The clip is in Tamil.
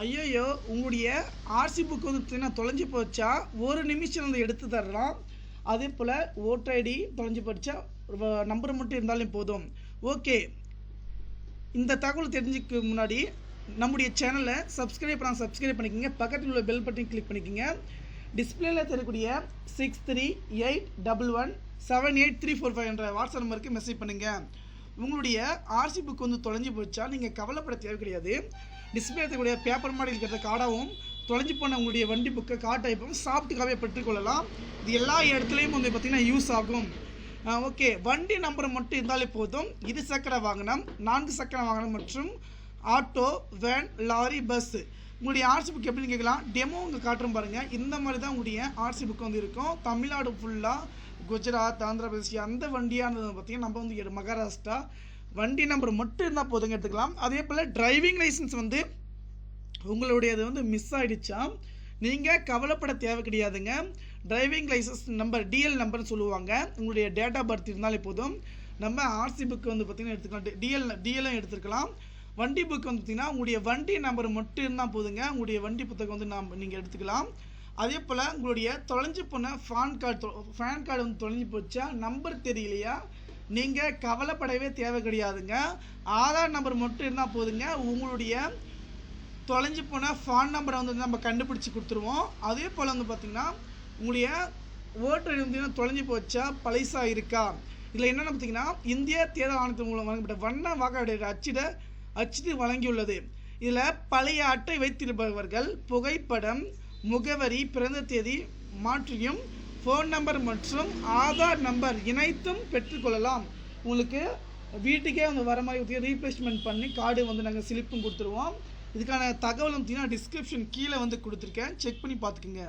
ஐயையோ உங்களுடைய ஆர்சி புக் வந்து பார்த்தீங்கன்னா தொலைஞ்சு போச்சா? ஒரு நிமிஷம் வந்து எடுத்து தரலாம். அதே போல் ஓட்டர் ஐடி தொலைஞ்சு போச்சா? நம்பர் மட்டும் இருந்தாலும் போதும். ஓகே இந்த தகவல் தெரிஞ்சுக்க முன்னாடி நம்முடைய சேனலை சப்ஸ்கிரைப் பண்ண சப்ஸ்கிரைப் பண்ணிக்கோங்க. பக்கத்தில் உள்ள பெல் பட்டன் கிளிக் பண்ணிக்கோங்க. டிஸ்பிளேல தெரியக்கூடிய six three eight double one seven eight three four five என்ற வாட்ஸ்அப் நம்பருக்கு மெசேஜ் பண்ணுங்கள் உங்களுடைய ஆர்சி புக் வந்து தொலைஞ்சு போச்சா? நீங்கள் கவலைப்பட தேவை கிடையாது. டிஸ்பிளே இருக்கக்கூடிய பேப்பர் மாடல் இருக்கிற கார்டாகவும் தொலைஞ்சு போன உங்களுடைய வண்டி புக்கை கார்ட் டைப்பும் பெற்றுக்கொள்ளலாம் இது எல்லா இடத்துலையும் வந்து பார்த்திங்கன்னா யூஸ் ஆகும். ஓகே வண்டி நம்பர் மட்டும் இருந்தாலே போதும். இது சக்கர வாகனம் நான்கு சக்கர வாகனம் மற்றும் ஆட்டோ வேன் லாரி பஸ்ஸு உங்களுடைய ஆர்சி புக் எப்படின்னு கேட்கலாம்? டெமோ உங்கள் காட்டுறோம் பாருங்கள் இந்த மாதிரி தான் உங்களுடைய ஆர்சி புக் வந்து இருக்கும். தமிழ்நாடு ஃபுல்லாக குஜராத் ஆந்திர பிரதேஷ் அந்த வண்டியானது பார்த்தீங்கன்னா நம்ம வந்து மகாராஷ்டிரா. வண்டி நம்பர் மட்டும் இருந்தால் போதுங்க எடுத்துக்கலாம். அதே போல் டிரைவிங் லைசன்ஸ் வந்து உங்களுடையது வந்து மிஸ் ஆகிடுச்சா நீங்கள் கவலைப்பட தேவை கிடையாதுங்க. டிரைவிங் லைசன்ஸ் நம்பர் டிஎல் நம்பர்னு சொல்லுவாங்க. உங்களுடைய டேட் ஆஃப் பர்த் இருந்தாலே போதும். நம்ம ஆர்சி புக்கு வந்து பார்த்திங்கன்னா எடுத்துக்கலாம். டிஎல் டிஎல்லும் எடுத்துக்கலாம் வண்டி புக் வந்து பார்த்திங்கன்னா உங்களுடைய வண்டி நம்பர் மட்டும் இருந்தால் போதுங்க. உங்களுடைய வண்டி புத்தகம் வந்து நாம் நீங்கள் எடுத்துக்கலாம். அதே போல் உங்களுடைய தொலைஞ்சு போன ஃபேன் கார்டு ஃபேன் கார்டு வந்து தொலைஞ்சு போச்சா? நம்பர் தெரியலையா? நீங்கள் கவலைப்படவே தேவை கிடையாதுங்க. ஆதார் நம்பர் மட்டும் இருந்தால் போதுங்க. உங்களுடைய தொலைஞ்சு போன ஃபான் நம்பரை வந்து நம்ம கண்டுபிடிச்சி கொடுத்துருவோம். அதே போல் வந்து பார்த்திங்கன்னா உங்களுடைய ஓட்டர் வந்து தொலைஞ்சு போச்சா? பழைசா இருக்கா? இதில் என்னென்னு பார்த்தீங்கன்னா இந்திய தேர்தல் ஆணையத்தின் மூலம் வழங்கப்பட்ட வண்ண வாக்காளர் அச்சிட அச்சிட்டு வழங்கியுள்ளது. இதில் பழைய அட்டை வைத்திருப்பவர்கள் புகைப்படம் முகவரி பிறந்த தேதி மாற்றியும் ஃபோன் நம்பர் மற்றும் ஆதார் நம்பர் இணைத்தும் பெற்றுக்கொள்ளலாம் உங்களுக்கு வீட்டுக்கே வந்து வர மாதிரி ரீப்ளேஸ்மெண்ட் பண்ணி கார்டு வந்து நாங்கள் சிலிப்பும் கொடுத்துருவோம். இதுக்கான தகவலும் பார்த்தீங்கன்னா டிஸ்கிரிப்ஷன் கீழே வந்து கொடுத்துருக்கேன். செக் பண்ணி பார்த்துக்குங்க.